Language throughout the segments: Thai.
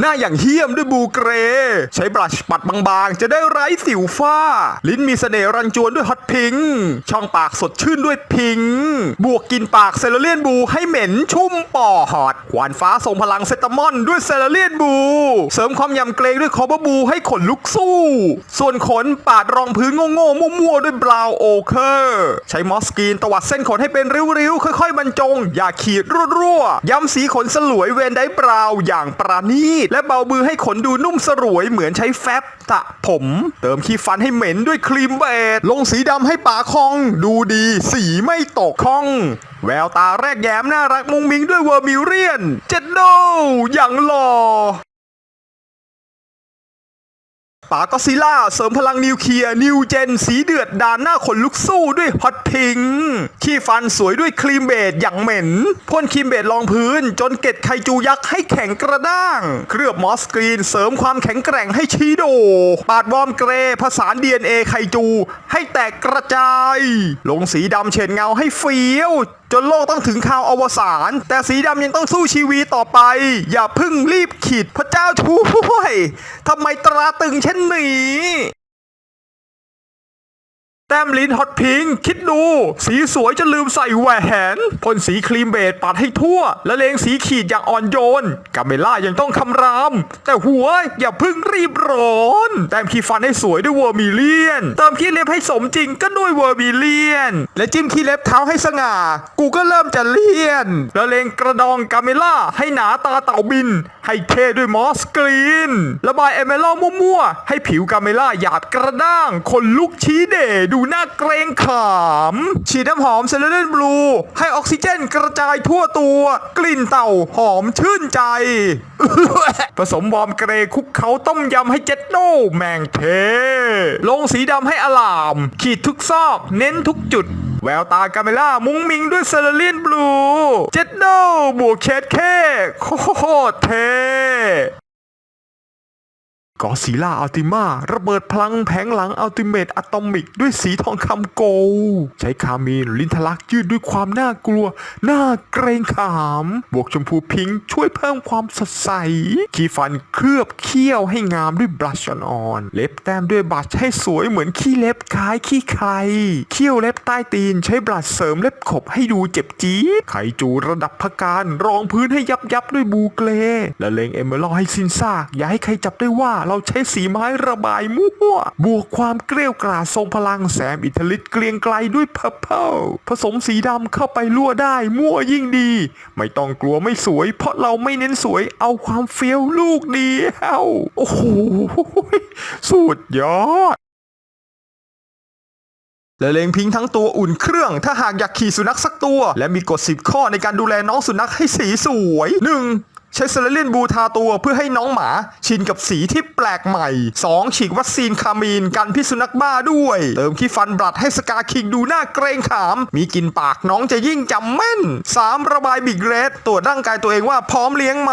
หน้าอย่างเฮี้ยมด้วยบูเกร ใช้บลัชปัดบางๆ จะได้ไร้สิวฝ้า ลิ้นมีเสน่ห์รันจวนด้วยฮอตพิงค์ช่องปากสดชื่นด้วยพิงค์บวกกินปากเซลเลียนบูให้เหม็นชุ่มปอหอดขวานฟ้าทรงพลังเซตามอนด้วยเซลเลียนบู เสริมความยำเกรงด้วยคอเบอร์บูให้ขนลุกสู้ ส่วนขนปาดรองพื้นโง่ๆมั่วๆด้วยบราวโอเคอร์ใช้มอสกีนตวัดเส้นขนให้เป็นริ้วๆค่อยๆบรรจง อย่าขีดรั่วๆย้ำสีขนสลวยเวนได้บราวน์อย่างประณีตและเบามือให้ขนดูนุ่มสรวยเหมือนใช้แฟบสระผม เติมขี้ฟันให้เหม็นด้วยครีมเบดลงสีดำให้ปากคอง ดูดีสีไม่ตกคอง แววตาแรกแย้มน่ารักมุงมิงด้วยเวอร์มิวเรียน เจ็ดโดอย่างหล่อ ปากก็ซิล่าเสริมพลังนิวเคลียร์นิวเจน สีเดือดดานหน้าขนลุกสู้ด้วยฮอตพิงขี้ฟันสวยด้วยครีมเบดอย่างเหม็นพ่นครีมเบดรองพื้น จนเกล็ดไคจูยักษ์ให้แข็งกระด้าง เคลือบมอสกรีนเสริมความแข็งแกร่งให้ชีโด ปาดวอมเกรผสาน DNA ไคจูให้แตกกระจาย ลงสีดำเฉดเงาให้เฟี้ยวจนโลกต้องถึงข่าวอวสาน แต่สีดำยังต้องสู้ชีวิตต่อไป อย่าพึ่งรีบขีดพระเจ้าช่วยทำไมตราตึงเช่นนี้ แต้มลิ้นฮอตพิงคิดดู สีสวยจนลืมใส่แหวนพ่นสีครีมเบดปัดให้ทั่ว และเลงสีขีดอย่างอ่อนโยนกาเมล่ายังต้องคำราม แต่หัวอย่าพึ่งรีบร้อน แต้มขี้ฟันให้สวยด้วยเวอร์มิเลียน เติมขี้เล็บให้สมจริงก็ด้วยเวอร์มิเลียน และจิ้มขี้เล็บเท้าให้สง่า กูก็เริ่มจะเลี่ยน และเลงกระดองกาเมล่าให้หนาตาเต่าบิน ให้เท่ด้วยมอสกรีนระบายเอเมลอมั่วๆให้ผิวกาเมล่าหยาบกระด้างคนลุกชี้เดดููหน่าเกรงขามฉีดน้ำหอมเซเลเดนบลูให้ออกซิเจนกระจายทั่วตัว กลิ่นเต่าหอมชื่นใจ ผสมวอมเกรย์คุกเขาต้มยำให้เจ็ดโดแมงเท ลงสีดำให้อลาม ขีดทุกซอก เน้นทุกจุด แววตากาเมล่ามุ้งมิงด้วยเซเลเลียนบลู เจ็ดโดบวกเชดเคโคตรเท กอซิล่าอัลติมาระเบิดพลังแผงหลังอัลติเมตอะตอมิก ด้วยสีทองคำโกลใช้คามีนลินทลักยืดด้วยความน่ากลัว น่าเกรงขาม บวกชมพูพิงช่วยเพิ่มความสดใสขี้ฟันเคลือบเขี้ยวให้งามด้วยบลัชออนเล็บแต้มด้วยบัชให้สวยเหมือนขี้เล็บคล้ายขี้ใครเขี้ยวเล็บใต้ตีนใช้บลัชเสริมเล็บขบให้ดูเจ็บจี๊ดไขจูระดับพการรองพื้นให้ยับยับด้วยบูเกลและเลงเอเมอรัลให้สิ้นซากอย่าให้ใครจับได้ว่าเราใช้สีไม้ระบายมั่วบวกความเกลียวกราดทรงพลังแสมอิทธิฤทธิเกรียงไกลด้วยเพอร์เพลผสมสีดำเข้าไปลั่วได้มั่วยิ่งดี ไม่ต้องกลัวไม่สวย เพราะเราไม่เน้นสวยเอาความเฟี้ยวลูกเดียวโอ้โหสุดยอดและเลงพิงทั้งตัวอุ่นเครื่อง ถ้าหากอยากขี่สุนัขสักตัว และมีกฎ 10 ข้อในการดูแลน้องสุนัขให้สีสวย 1. ใช้เซเลเลียนบูทาตัวเพื่อให้น้องหมาชินกับสีที่แปลกใหม่ 2. ฉีกวัคซีนคามีนกันพิษสุนัขบ้าด้วย เติมขี้ฟันบลัดให้สกาคิงดูหน้าเกรงขาม มีกินปากน้องจะยิ่งจำแม่น 3. ระบายบิกเรดตรวจร่างกายตัวเองว่าพร้อมเลี้ยงไหม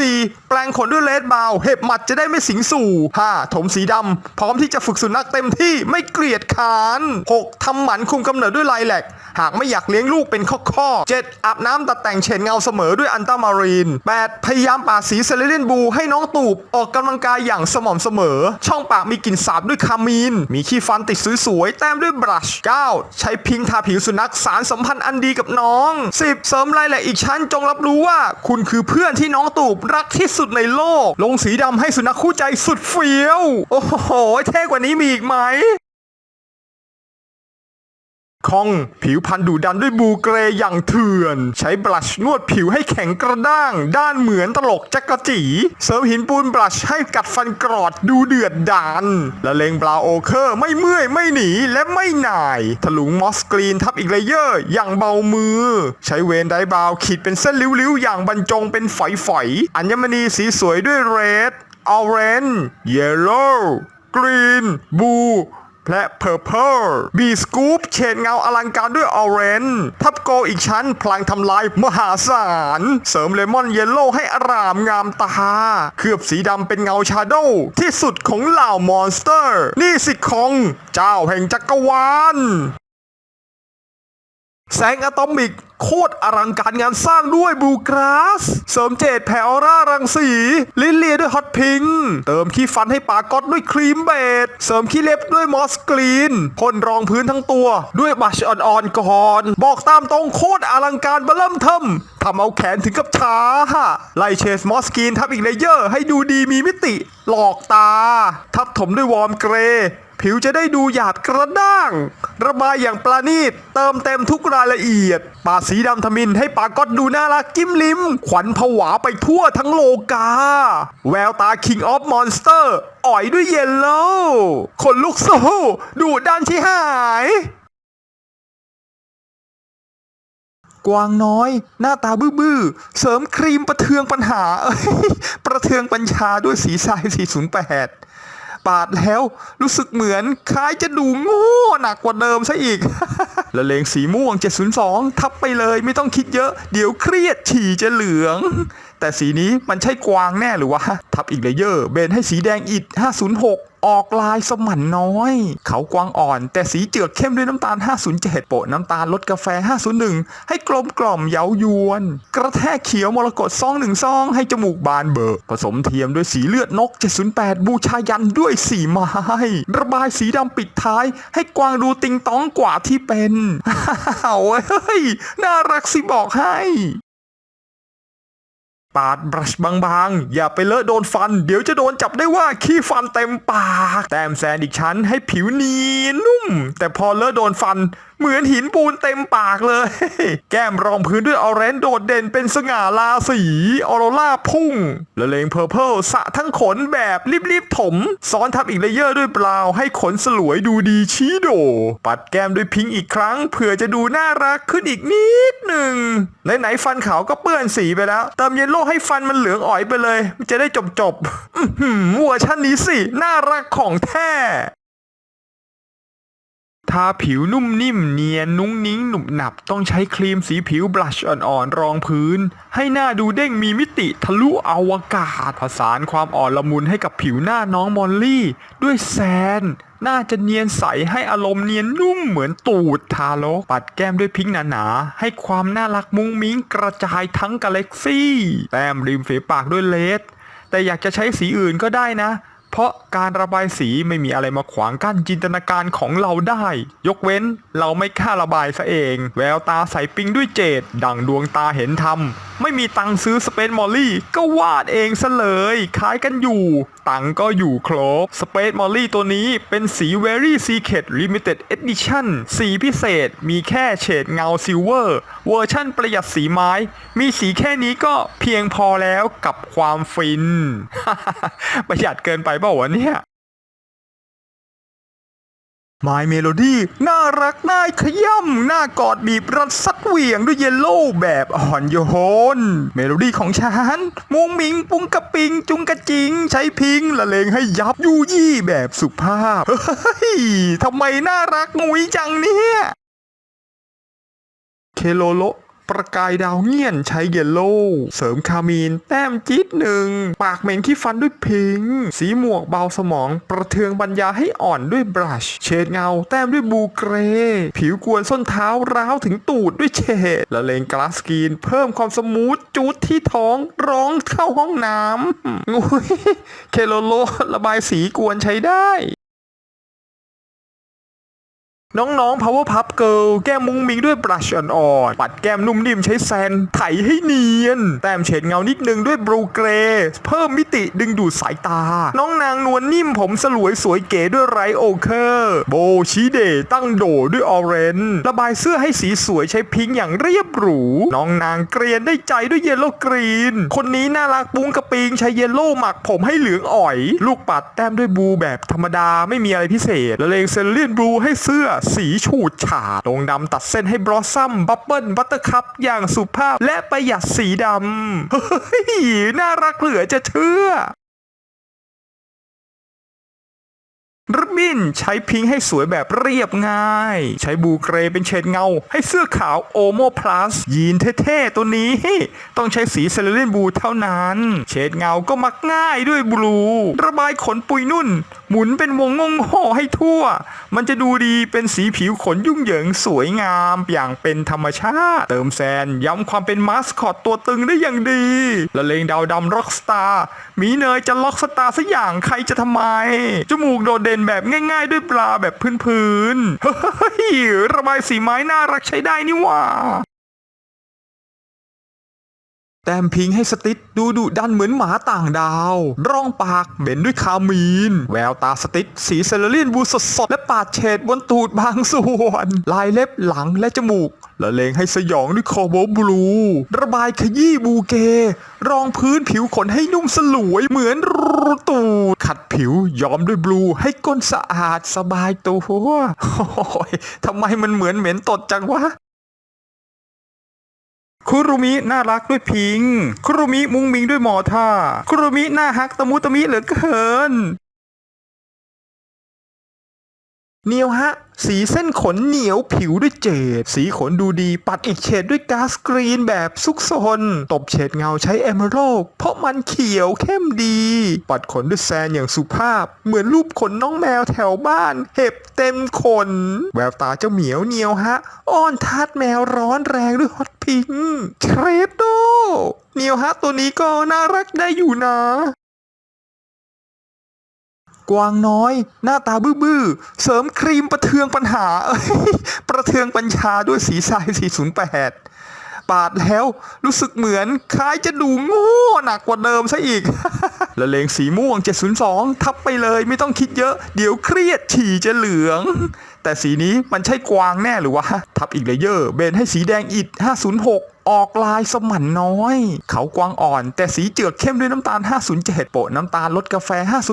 4. แปลงขนด้วยเลดบาว เห็บหมัดจะได้ไม่สิงสู่ 5. ถมสีดำพร้อมที่จะฝึกสุนัขเต็มที่ไม่เกลียดขาน 6. ทำหมันคุมกำเนิดด้วยไลแหลกหากไม่อยากเลี้ยงลูกเป็นข้อๆ 7. อาบน้ำตัดแต่งเฉดเงาเสมอด้วยอันตามารีน 8. พยายามปาสีเซเลเลียนบูให้น้องตูบออกกำลังกายอย่างสม่ำเสมอ ช่องปากมีกลิ่นสาบด้วยคามีน มีขี้ฟันติดสวยๆแต้มด้วยบรัช 9. ใช้พิงทาผิวสุนัขสารสัมพันธ์อันดีกับน้อง 10. เสริมรายละเอียดอีกชั้นจงรับรู้ว่า คุณคือเพื่อนที่น้องตูบรักที่สุดในโลก ลงสีดำให้สุนัขคู่ใจสุดเฟี้ยว โอ้โห เท่กว่านี้มีอีกไหม คอง ผิวพันธุ์ดุดันด้วยบูเกรอย่างเถื่อน ใช้บลัชนวดผิวให้แข็งกระด้าง ด้านเหมือนตลกจักรจีเสริมหินปูนบลัชให้กัดฟันกรอดดูเดือดดานและเลงบราโอเคอร์ไม่เมื่อยไม่หนีและไม่หน่าย ถลุงมอสกรีนทับอีกเลเยอร์อย่างเบามือ ใช้เวนไดบราวขีดเป็นเส้นริ้วๆ อย่างบรรจงเป็นฝอยๆ อัญมณีสีสวยด้วยเรดออเรนเยลโล่กรีนบู และ Purple บีสกูปเฉดเงาอลังการด้วยออเรนทับโกอีกชั้นพลังทำลายมหาศาล เสริมเลมอนเยลโล่ให้อารามงามตา เคลือบสีดำเป็นเงาชาโดว์ที่สุดของเหล่ามอนสเตอร์ นี่สิคอง เจ้าแห่งจักรวาล แสงอะตอมิกโคตรอลังการงานสร้างด้วยบลูกราส เสริมเจดแผ่ออร่ารังสี ลิเลียด้วยฮอตพิง เติมขี้ฟันให้ปากก๊อตด้วยครีมเบดเสริมขี้เล็บด้วยมอสกรีนพ่นรองพื้นทั้งตัว ด้วยบัชอ่อนๆก่อน บอกตามตรงโคตรอลังการเบอเริ่มเทิมทำเอาแขนถึงกับช้าไล่เชสมอสกรีนทับอีกเลเยอร์ ให้ดูดีมีมิติ หลอกตา ทับถมด้วยวอร์มเกรย์ ผิวจะได้ดูหยาดกระด้าง ระบายอย่างปราณีต เติมเต็มทุกรายละเอียดปาสีดำทมินให้ปาก๊อตดูน่ารักกิ้มลิ้ม ขวัญผวาไปทั่วทั้งโลกา แววตา King of Monster อ่อยด้วยเยลโล่คนลุกโซ่ดูด้านที่หาย กวางน้อย หน้าตาบื้อๆ เสริมครีมประเทืองปัญหา ประเทืองปัญญาด้วยสีทราย408 ปาดแล้ว รู้สึกเหมือนคล้ายจะดูโง่หนักกว่าเดิมซะอีก ละเลงสีม่วง 702 ทับไปเลยไม่ต้องคิดเยอะ เดี๋ยวเครียดฉี่จะเหลือง แต่สีนี้มันใช่กวางแน่หรือวะ ทับอีกเลเยอร์ เบนให้สีแดงอิด 506 ออกลายสมันน้อย เขากวางอ่อน แต่สีเจือกเข้มด้วยน้ำตาล 507 โปะน้ำตาลลดกาแฟ 501 ให้กลมกล่อมเย้ายวน กระแทกเขียวมรกตซองหนึ่งซอง ให้จมูกบานเบิกผสมเทียมด้วยสีเลือดนก 708 บูชายันด้วยสีไม้ ระบายสีดำปิดท้าย ให้กวางดูติงต้องกว่าที่เป็นอ้าวเฮ้ยน่ารักสิบอกให้ ปาดบรัชบางๆ อย่าไปเลอะโดนฟัน เดี๋ยวจะโดนจับได้ว่าขี้ฟันเต็มปาก แต้มแซนอีกชั้นให้ผิวเนียนนุ่ม แต่พอเลอะโดนฟันเหมือนหินปูนเต็มปากเลย แก้มรองพื้นด้วยออเรนจ์โดดเด่นเป็นสง่าราศีออโรล่าพุ่งละเลงเพอร์เพลสะทั้งขนแบบรีบๆถม ซ้อนทับอีกเลเยอร์ด้วยเปล่าให้ขนสลวยดูดีชี้โด ปัดแก้มด้วยพิงค์อีกครั้ง เผื่อจะดูน่ารักขึ้นอีกนิดหนึ่งไหนๆฟันขาวก็เปื้อนสีไปแล้ว เติมเยลโล่ให้ฟันมันเหลืองอ๋อยไปเลยมันจะได้จบๆอื้อหือเวอร์ชันนี้สิ น่ารักของแท้ ทาผิวนุ่มนิ่มเนียนนุ้งนิ้งหนุบหนับต้องใช้ครีมสีผิวบลัชอ่อนๆรองพื้น ให้หน้าดูเด้งมีมิติทะลุอวกาศผสานความอ่อนละมุนให้กับผิวหน้าน้องมอลลี่ ด้วยแซนน่าจะเนียนใสให้อารมณ์เนียนนุ่มเหมือนตูดทาโลกปัดแก้มด้วยพิงค์หนาๆ ให้ความน่ารักมุ้งมิ้งกระจายทั้งกาแล็กซี่ แต้มริมฝีปากด้วยเลสแต่อยากจะใช้สีอื่นก็ได้นะ เพราะการระบายสีไม่มีอะไรมาขวางกั้นจินตนาการของเราได้ ยกเว้นเราไม่กล้าระบายซะเอง แววตาใสปิงด้วยเจดดังดวงตาเห็นธรรม ไม่มีตังซื้อสเปนมอลลี่ก็วาดเองซะเลยคล้ายกันอยู่ ตังก็อยู่ครบสเปซมอลลี่ตัวนี้เป็นสี Very Secret Limited Edition สีพิเศษมีแค่เฉดเงาซิลเวอร์ เวอร์ชั่นประหยัดสีไม้ มีสีแค่นี้ก็เพียงพอแล้วกับความฟิน ประหยัดเกินไปเปล่าวะเนี่ย My Melody น่ารักน่าขย่ำน่ากอดบีบรัดซัดเหวี่ยงด้วยเยลโล่แบบอ่อนโยน เมโลดี้ของฉัน มุงมิงปุงกระปิง จุงกระจิง ใช้พิงละเลงให้ยับยูยี่แบบสุภาพ เฮ้ยทำไมน่ารักงุยจังเนี่ย เคโลโลประกายดาวเงียนใช้เยลโล่เสริมคามีน แต้มจี๊ดหนึ่ง ปากเหม็นขี้ฟันด้วยพิง สีหมวกเบาสมอง ประเทืองปัญญาให้อ่อนด้วยบรัช เฉดเงา แต้มด้วยบูเกร ผิวกวนส้นเท้าร้าวถึงตูดด้วยเฉดละเลงกลาสกรีน เพิ่มความสมูทจูดที่ท้องร้องเข้าห้องน้ำงุยเคโลโลระบายสีกวนใช้ได้ น้องๆ Power Pup Girl แก้มมุ้งมิ้งด้วยบลัชอ่อนๆปัดแก้มนุ่มนิ่มใช้แซนไถให้เนียน แต้มเฉดเงานิดนึงด้วยบลูเกรเพิ่มมิติดึงดูดสายตา น้องนางนวลนิ่มผมสลวยสวยเก๋ด้วยไรโอเคอร์โบชีเดตั้งโดด้วยออเรนจ์ระบายเสื้อให้สีสวยใช้พิงค์อย่างเรียบหรู น้องนางเกรียนได้ใจด้วยเยลโล่กรีน คนนี้น่ารักปุ้งกระปิงใช้เยลโล่หมักผมให้เหลืองอ่อย ลูกปัดแต้มด้วยบูแบบธรรมดาไม่มีอะไรพิเศษละเลงเซเลเลียนบลูให้เสื้อสีฉูดฉาดลงดำตัดเส้นให้บลอสซัมบับเบิลบัตเตอร์คัพอย่างสุภาพและประหยัดสีดำเฮ้ยน่ารักเหลือจะเชื่อรบินใช้พิงค์ให้สวยแบบเรียบง่าย ใช้บูเกรเป็นเฉดเงา ให้เสื้อขาวโอโมพลัสยีนเท่ๆตัวนี้ ต้องใช้สีเซเลเรนบูเท่านั้น เฉดเงาก็มักง่ายด้วยบลู ระบายขนปุยนุ่นหมุนเป็นวงงงห่อให้ทั่ว มันจะดูดีเป็นสีผิวขนยุ่งเหยิงสวยงามอย่างเป็นธรรมชาติ เติมแซนย้ำความเป็นมาสคอตตัวตึงได้อย่างดีละเลงดาวดำร็อกสตาร์มีเนยจะล็อกสตาร์สักอย่างใครจะทำไม จมูกโดดเด่นแบบง่าย ๆ ด้วยปลาแบบพื้นๆเฮ้ยระบายสีไม้น่ารักใช้ได้นี่ว่า แต้มพิงให้สติดดูดุดันเหมือนหมาต่างดาว ร่องปากเหม็นด้วยคามีน แววตาสติดสีเซเลเรียนบูสดๆและปาดเฉดบนตูดบางส่วน ลายเล็บหลังและจมูกละเลงให้สยองด้วยคอโบบลู ระบายขยี้บูเก รองพื้นผิวขนให้นุ่มสลวยเหมือนรูตูดขัดผิวย้อมด้วยบลูให้ก้นสะอาดสบายตัวโอ้ยทำไมมันเหมือนเหม็นตดจังวะ คุรุมิน่ารักด้วยพิง คุรุมิมุงมิงด้วยหมอท่า คุรุมิน่าฮักตะมุตะมิเหลือเกิน เนียวฮะ สีเส้นขนเหนียวผิวด้วยเจด สีขนดูดีปัดอีกเฉดด้วยกาซกรีนแบบซุกซน ตบเฉดเงาใช้เอเมอรัลด์เพราะมันเขียวเข้มดี ปัดขนด้วยแซนอย่างสุภาพ เหมือนรูปขนน้องแมวแถวบ้าน เห็บเต็มขน แววตาเจ้าเหมียวเนียวฮะ อ้อนทาดแมวร้อนแรงด้วยฮอตพิงค์เทรดโดเนียวฮะตัวนี้ก็น่ารักได้อยู่นะ กวางน้อย หน้าตาบื้อๆ เสริมครีมประเทืองปัญหา เอ้ย ประเทืองปัญชาด้วยสีทราย 408 ปาดแล้วรู้สึกเหมือนคล้ายจะดูโง่หนักกว่าเดิมซะอีก ละเลงสีม่วง 702 ทับไปเลยไม่ต้องคิดเยอะ เดี๋ยวเครียดฉี่จะเหลือง แต่สีนี้มันใช่กวางแน่หรือวะ ทับอีกเลเยอร์เบนให้สีแดงอิด 506ออกลายสมันน้อย เขากวางอ่อน แต่สีเจือกเข้มด้วยน้ำตาล 507 โปะน้ำตาลลดกาแฟ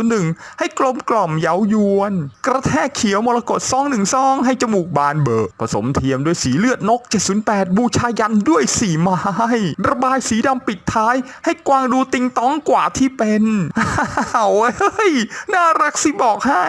501 ให้กลมกล่อมเย้ายวน กระแทกเขียวมรกตซองหนึ่งซอง ให้จมูกบานเบิกผสมเทียมด้วยสีเลือดนก 708 บูชายันด้วยสีไม้ ระบายสีดำปิดท้าย ให้กวางดูติงต้องกว่าที่เป็นอ้าเฮ้ยน่ารักสิบอกให้